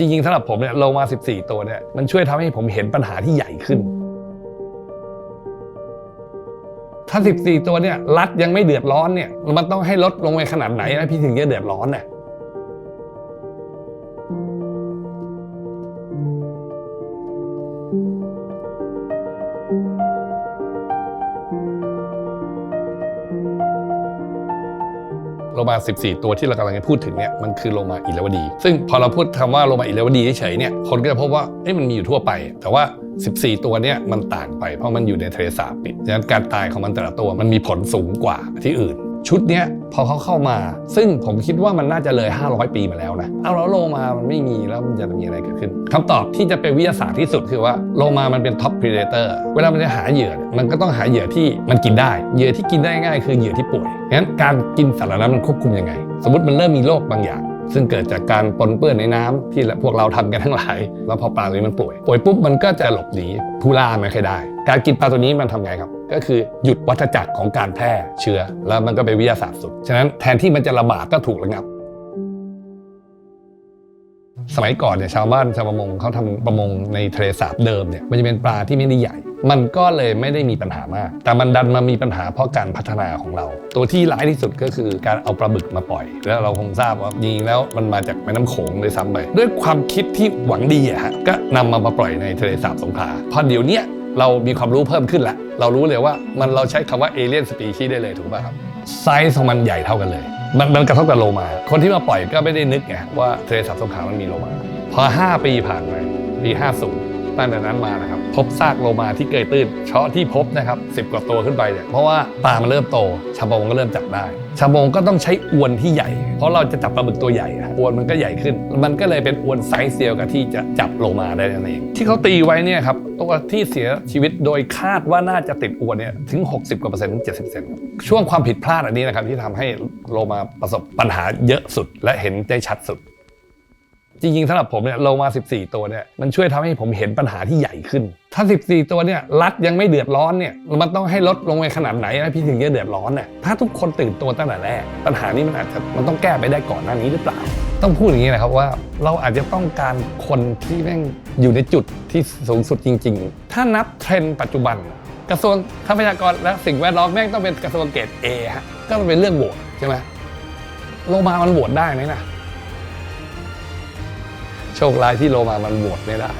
จริงๆสำหรับผมเนี่ยโลมา 14 ตัวเนี่ยมันช่วยทำให้ผมเห็นปัญหาที่ใหญ่ขึ้น ถ้า 14 ตัวเนี่ยรัฐยังไม่เดือดร้อนเนี่ยมันต้องให้ลดลงไปขนาดไหนนะพี่ถึงจะเดือดร้อนเนี่ย โลมา 14 ตัวที่เรากำลังจะพูดถึงเนี่ยมันคือโลมาอิเลวดี ซึ่งพอเราพูดคำว่าโลมาอิเลวดีเฉยๆเนี่ยคนก็จะพบว่าเอ้มันมีอยู่ทั่วไป แต่ว่า 14 ตัวเนี่ยมันต่างไปเพราะมันอยู่ในทะเลสาบปิดดังนั้นการตายของมันแต่ละตัวมันมีผลสูงกว่าที่อื่น ชุดเนี้ยพอเขาเข้ามา ซึ่งผมคิดว่ามันน่าจะเลย 500 ปีมาแล้วนะเอาแล้วโลมามันไม่มีแล้วมันจะมีอะไรเกิดขึ้นคำตอบที่จะเป็นวิทยาศาสตร์ที่สุดคือว่าโลมามันเป็นท็อปพรีเดเตอร์เวลามันจะหาเหยื่อมันก็ต้องหาเหยื่อที่มันกินได้ เหยื่อที่กินได้ง่ายคือเหยื่อที่ป่วยงั้นการกินสัตว์เหล่านั้นมันควบคุมยังไง สมมติมันเริ่มมีโรคบางอย่างซึ่งเกิดจากการปนเปื้อนในน้ำที่พวกเราทำกันทั้งหลาย แล้วพอปลาตัวนี้มันป่วย ป่วยปุ๊บมันก็จะหลบหนีผู้ล่าไม่เคอยได้ การกินปลาตัวนี้มันทำไงครับ ก็คือหยุดวัฏจักรของการแพร่เชื้อ แล้วมันก็เป็นวิทยาศาสตร์สุด ฉะนั้นแทนที่มันจะระบาดก็ถูกระงับ สมัยก่อนเนี่ยชาวบ้านชาวประมงเขาทำประมงในทะเลสาบเดิมเนี่ยมันจะเป็นปลาที่ไม่ได้ใหญ่ มันก็เลยไม่ได้มีปัญหามาก แต่มันดันมามีปัญหาเพราะการพัฒนาของเรา ตัวที่ร้ายที่สุดก็คือการเอาปลาบึกมาปล่อย แล้วเราคงทราบว่าจริงแล้วมันมาจากแม่น้ำโขงเลยซ้ำไปด้วยความคิดที่หวังดีอะฮะก็นำมามาปล่อยในทะเลสาบสงขลาพอเดี๋ยวนี้ เรามีความรู้เพิ่มขึ้นละเรารู้เลยว่ามันเราใช้คำว่าเอเลียนสปีชีได้เลยถูกป่ะครับไซส์ของมันใหญ่เท่ากันเลย มันมันกระทบกับโลมา คนที่มาปล่อยก็ไม่ได้นึกไงว่าทะเลสาบสงขลามันมีโลมา พอ 5 ปีผ่านไปปี 50 ตั้งแต่นั้นมานะครับ พบซากโลมาที่เกยตื้นเฉพาะที่พบนะครับ10กว่าตัวขึ้นไปเนี่ยเพราะว่าปลามันเริ่มโตชาวประมงก็เริ่มจับได้ชาวประมงก็ต้องใช้อวนที่ใหญ่ เพราะเราจะจับปลาบึกตัวใหญ่อะอวนมันก็ใหญ่ขึ้น มันก็เลยเป็นอวนไซส์เดียวกับที่จะจับโลมาได้นั่นเองที่เขาตีไว้เนี่ยครับตัวที่เสียชีวิตโดยคาดว่าน่าจะติดอวนเนี่ยถึง 60กว่าเปอร์เซ็นต์ถึง70เปอร์เซ็นต์ช่วงความผิดพลาดอันนี้นะครับที่ทำให้โลมาประสบปัญหาเยอะสุดและเห็นได้ชัดสุด จริงๆสำหรับผมเนี่ยโลมา 14 ตัวเนี่ยมันช่วยทำให้ผมเห็นปัญหาที่ใหญ่ขึ้น ถ้า 14 ตัวเนี่ยรัฐยังไม่เดือดร้อนเนี่ยมันต้องให้ลดลงไปขนาดไหนนะพี่ถึงจะเดือดร้อนเนี่ยถ้าทุกคนตื่นตัวตั้งแต่แรกปัญหานี้มันอาจจะมันต้องแก้ไปได้ก่อนหน้านี้หรือเปล่า ต้องพูดอย่างนี้นะครับว่าเราอาจจะต้องการคนที่แม่งอยู่ในจุดที่สูงสุดจริง ๆ ถ้านับเทรนด์ปัจจุบันกระทรวงทรัพยากรและสิ่งแวดล้อมแม่งต้องเป็นกระทรวงเกรด A ฮะก็เป็นเรื่องโหวตใช่ไหมโลมามันโหวตได้ไหมนะ โชคร้ายที่โลมามันบวชไม่ได้